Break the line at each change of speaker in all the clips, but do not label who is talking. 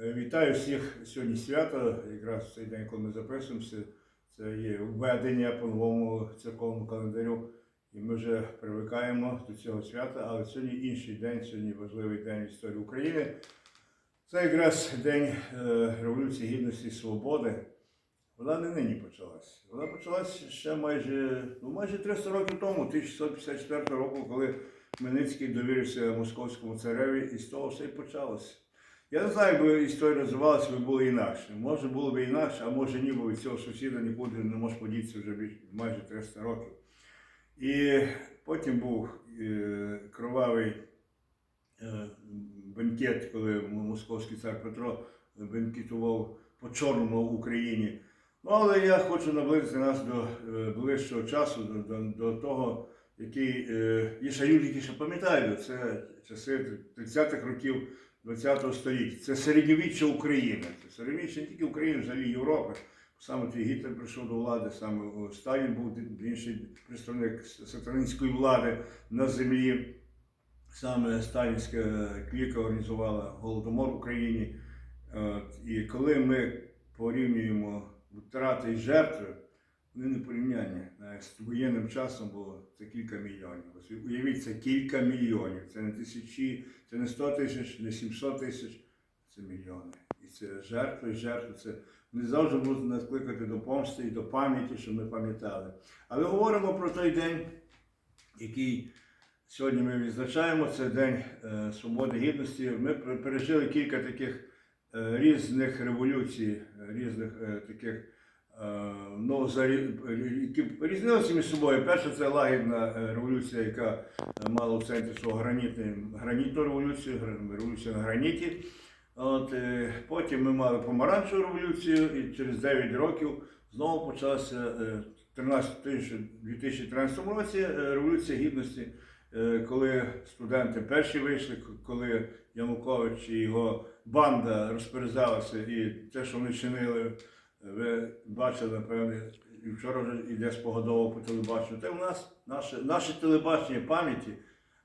Е, Вітаю всіх сьогодні свято. Якраз в цей день, коли ми записуємося, це є введення по новому церковному календарю. І ми вже привикаємо до цього свята, але сьогодні інший день, сьогодні важливий день в історії України. Це якраз день е, Революції Гідності і Свободи. Вона не нині почалась. Вона почалась ще майже, ну, майже 300 років тому, 1654 року, коли Хмельницький довірився московському цареві, і з того все і почалося. Я не знаю, якби історія розвивалася, би було інакше. Може було б інакше, а може ні, бо від цього сусіда нікуди не може подітися вже майже 300 років. І потім був е, кровавий е, бенкет, коли московський цар Петро бенкетував по чорному в Україні. Ну, але я хочу наблизити нас до е, ближчого часу, до, до, до того, який є ще люди, які ще пам'ятають, це часи 30-х років ХХ століття. Це середньовіччя України. Це середньовіччя не тільки України, взагалі Європи. Саме той Гітлер прийшов до влади, саме Сталін був інший представник сатанинської влади на землі. Саме сталінська кліка організувала голодомор в Україні. І коли ми порівнюємо втрати і жертви, вони не порівняння. З воєнним часом було це кілька мільйонів. Ось Уявіть, це кілька мільйонів. Це не тисячі, це не 100 тисяч, не 700 тисяч, це мільйони. І це жертви, жертви. Це не завжди будуть нас кликати до помсти і до пам'яті, щоб ми пам'ятали. Але говоримо про той день, який сьогодні ми відзначаємо. Це День е, Свободи Гідності. Ми пережили кілька таких е, різних революцій, е, різних е, таких. Е, Ну, зарі- які різнилися між собою. Перша це лагідна е, революція, яка е, мала в центрі свого гранітну революцію, революцію на граніті. От, потім ми мали помаранчеву революцію, і через 9 років знову почалася е, 13 тисяч- 2013 році революція гідності, коли студенти перші вийшли, коли Янукович і його банда розперезалася, і те, що вони чинили, ви бачили, напевне, і вчора вже йде спогодово по телебаченню. Та у нас наше, наше телебачення пам'яті.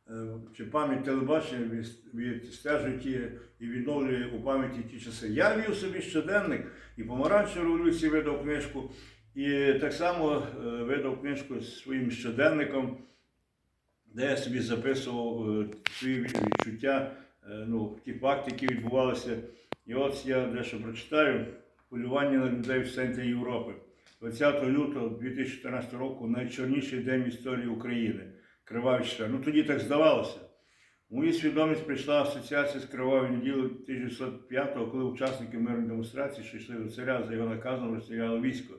е, Чи пам'ять телебачення від- відстежує ті і відновлює у пам'яті ті часи. Я вів собі щоденник і помаранчеву революцію видав книжку, і так само е, видав книжку з своїм щоденником, де я собі записував е, свої відчуття, ну, ті факти, які відбувалися. І от я дещо прочитаю полювання на людей в центрі Європи. 20 лютого 2014 року найчорніший день в історії України. Криваві четвер. Ну тоді так здавалося. У мою свідомість прийшла асоціація з кривавою неділею 1905-го, коли учасники мирної демонстрації, що йшли до царя за його наказом, розстріляли військо.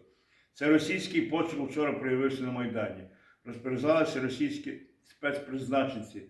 Це російський почерк вчора проявився на Майдані. Розперезалися російські спецпризначенці.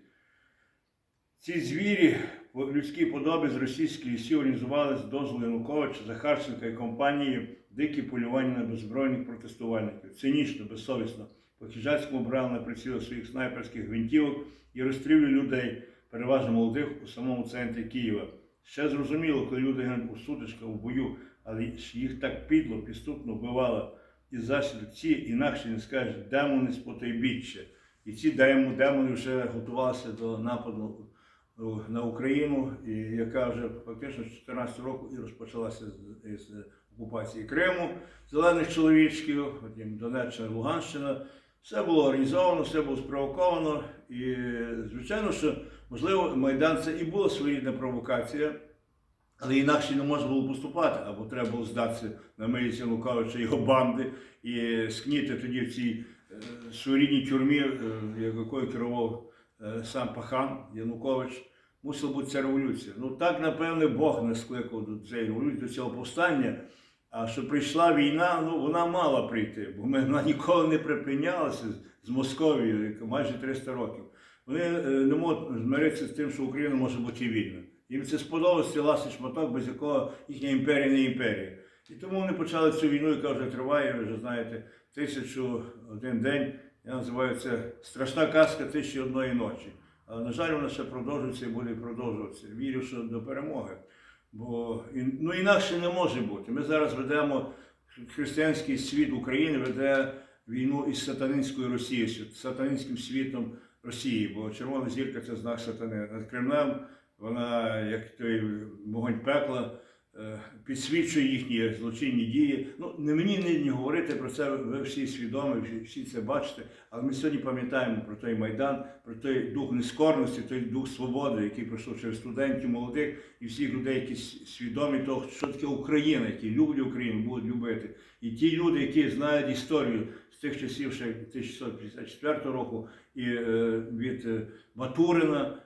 Ці звірі в людській подобі з російських лісів організували з дозволу Януковича, Захарченка і компанії дикі полювання на беззбройних протестувальників. Цинічно, безсовісно. По хижацькому брали на приціл своїх снайперських гвинтівок і розстрілює людей, переважно молодих, у самому центрі Києва. Ще зрозуміло, коли люди гинуть у сутичках, у бою, але їх так підло, підступно вбивало. І заслід ці інакше не скажеш демони з потойбіччя. І ці демони, вже готувалися до нападу на Україну, і яка вже фактично з 14 року і розпочалася з, з окупації Криму, зелених чоловічків, потім Донеччина, Луганщина. Все було організовано, все було спровоковано. І, звичайно, що можливо Майдан це і була своєрідна провокація, але інакше не можна було поступати, або треба було здатися на милість Януковича і його банди і скніти тоді в цій е, своєрідній тюрмі, е, якою керував сам Пахан Янукович. Мусила бути ця революція. Ну так, напевне, Бог не скликав до цієї революції, до цього повстання. А що прийшла війна, ну вона мала прийти, бо ми, вона ніколи не припинялася з- Московією, майже 300 років. Вони е, не можуть змиритися з тим, що Україна може бути вільна. Їм це сподобався ласий шматок, без якого їхня імперія не імперія. І тому вони почали цю війну, яка вже триває, ви вже знаєте, тисячу один день. Я називаю це страшна казка тисячі одної ночі. Але, на жаль, вона ще продовжується і буде продовжуватися. Вірю, що до перемоги. Бо ну, інакше не може бути. Ми зараз ведемо християнський світ України веде війну із сатанинською Росією, сатанинським світом Росії, бо червона зірка це знак сатани. Над Кремлем вона, як той вогонь пекла, підсвічує їхні злочинні дії. Ну, не мені не говорити про це, ви всі свідомі, всі- це бачите. Але ми сьогодні пам'ятаємо про той Майдан, про той дух нескорності, той дух свободи, який пройшов через студентів, молодих і всіх людей, які свідомі того, що таке Україна, які люблять Україну, будуть любити. І ті люди, які знають історію з тих часів ще 1654 року, і е, від е, Батурина,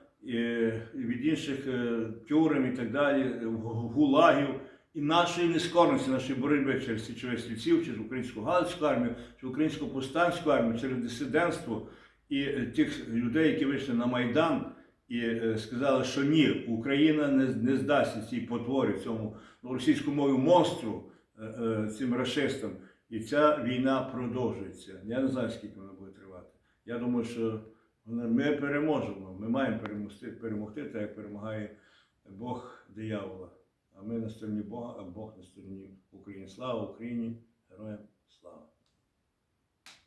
від інших е, тюрем і так далі, гулагів. І нашої нескорності, нашої боротьби через січових стрільців, через українську галицьку армію, через українську повстанську армію, через дисидентство і е, тих людей, які вийшли на Майдан і е, сказали, що ні, Україна не, не здасться цій потворі, цьому російською мовою монстру, е, е, цим расистам. І ця війна продовжується. Я не знаю, скільки вона буде тривати. Я думаю, що ми переможемо. Ми маємо перемогти, перемогти, так як перемагає Бог диявола. А ми на стороні Бога, а Бог на стороні України. Слава Україні! Героям!